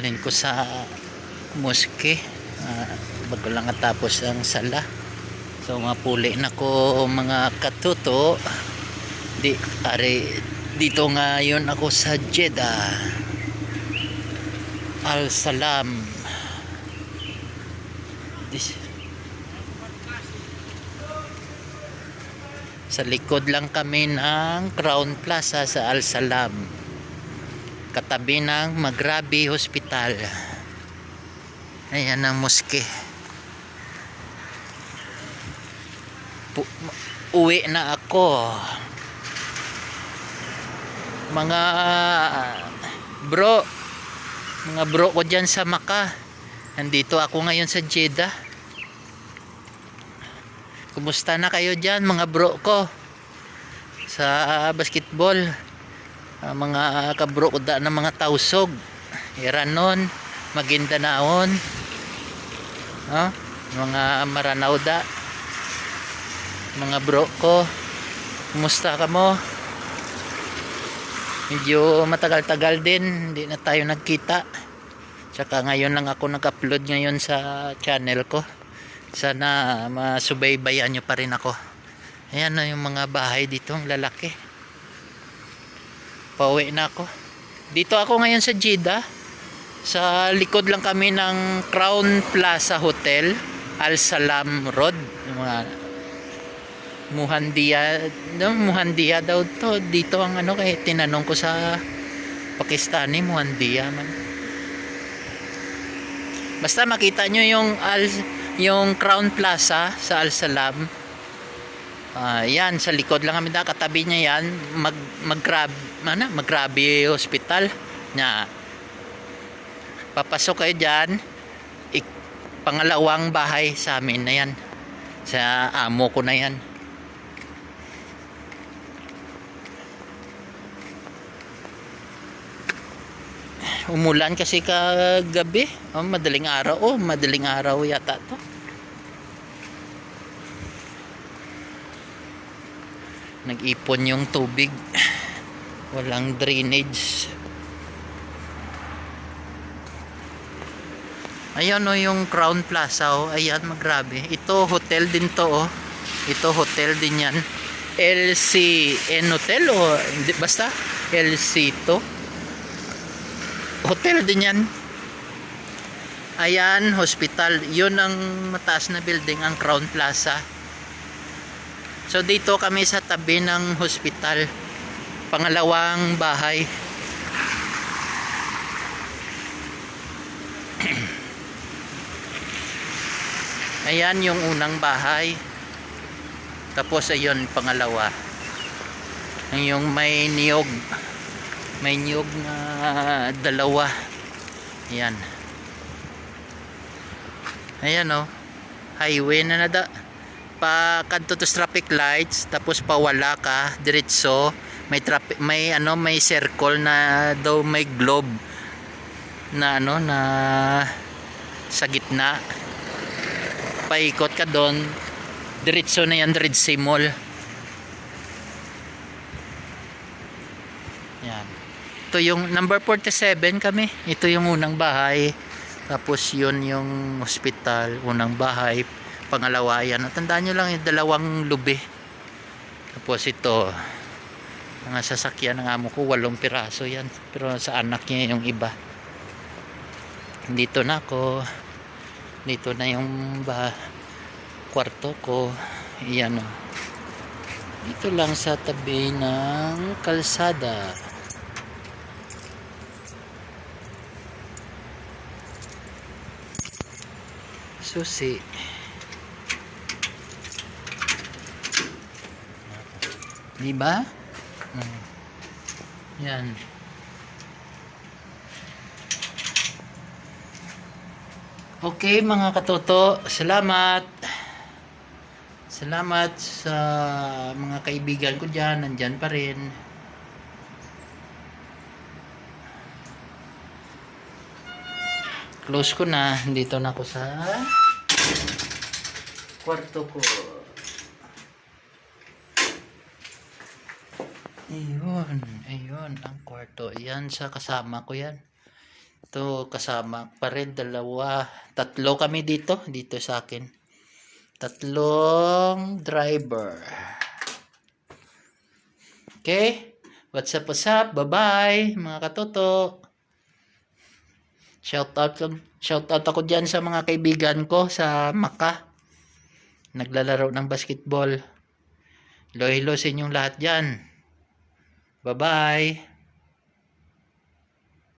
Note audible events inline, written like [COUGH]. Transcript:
dadalhin ko sa moske uh, bago lang natapos ang sala. So mapuli na ko mga katuto. Di ari dito ngayon ako sa Jeddah. Al Salam This, sa likod lang kami ng Crown Plaza sa Al Salam katabi ng Magrabi Hospital. Ayan ang moske Pu- uwi na ako. Mga bro mga bro ko dyan sa Maka. Nandito ako ngayon sa Jeddah. Kumusta na kayo dyan mga bro ko? Sa basketball Ah, mga kabro da ng mga tausog. Iranon magindanaon oh, mga maranaw da. Mga bro ko kumusta ka mo? Medyo matagal-tagal din hindi na tayo nagkita. Tsaka ngayon lang ako nag-upload ngayon sa channel ko. Sana masubaybayan nyo pa rin ako. Ayan na yung mga bahay dito ang lalaki pauwi na ako. Dito ako ngayon sa Jeddah. Sa likod lang kami ng Crown Plaza Hotel Al Salam Road. Mga Muhandia no, Muhandia daw to. Dito ang ano kaya tinanong ko sa Pakistani Muhandia man. Basta makita nyo yung Al yung Crown Plaza sa Al Salam Ah, yan sa likod lang kami da katabi niya yan. Mag maggrab ano maggrabe hospital. Nya. Papasok kayo diyan ik, pangalawang bahay sa amin. Na yan sa amo ko na yan. Umulan kasi kagabi. Oh, madaling araw. Oh madaling araw yata to nag-ipon yung tubig. Walang drainage. Ayan o yung Crown Plaza o. Ayan magrabe. Ito hotel din to o. Ito hotel din yan. LCN Hotel o? Basta. LC to. Hotel din yan. Ayan hospital. Yun ang mataas na building ang Crown Plaza So dito kami sa tabi ng hospital. Pangalawang bahay. [CLEARS THROAT] Ayan yung unang bahay. Tapos ayun pangalawa. Yung may niyog. May niyog na dalawa. Ayan. Ayan oh. Highway na nada pa kadto to traffic lights tapos pawala ka diretso may traffic may ano may circle na daw may globe na ano na sa gitna. Paikot ka doon diretso na yan Sea Mall. Yan. Ito yung number 47 kami. Ito yung unang bahay. Tapos yun yung hospital unang bahay pangalawa yan tandaan nyo lang yung dalawang lubi. Tapos ito mga sasakyan ng amo ko walong piraso yan. Pero sa anak niya yung iba. Dito na ako. Dito na yung ba kwarto ko. Yan o dito lang sa tabi ng kalsada. Susi Di ba? Hmm. Yan. Okay mga katoto, salamat. Salamat sa mga kaibigan ko dyan, nandyan pa rin. Close ko na, dito na ako sa kwarto ko. Ayun, ayun, ang kwarto. Yan sa kasama ko yan. Ito kasama pa rin dalawa. Tatlo kami dito. Dito sa akin. Tatlong driver. Okay? What's up, what's up? Bye-bye, mga katoto. Shout out, shout out ako dyan sa mga kaibigan ko sa Maka. Naglalaro ng basketball. Hello sa inyong lahat dyan. Bye-bye.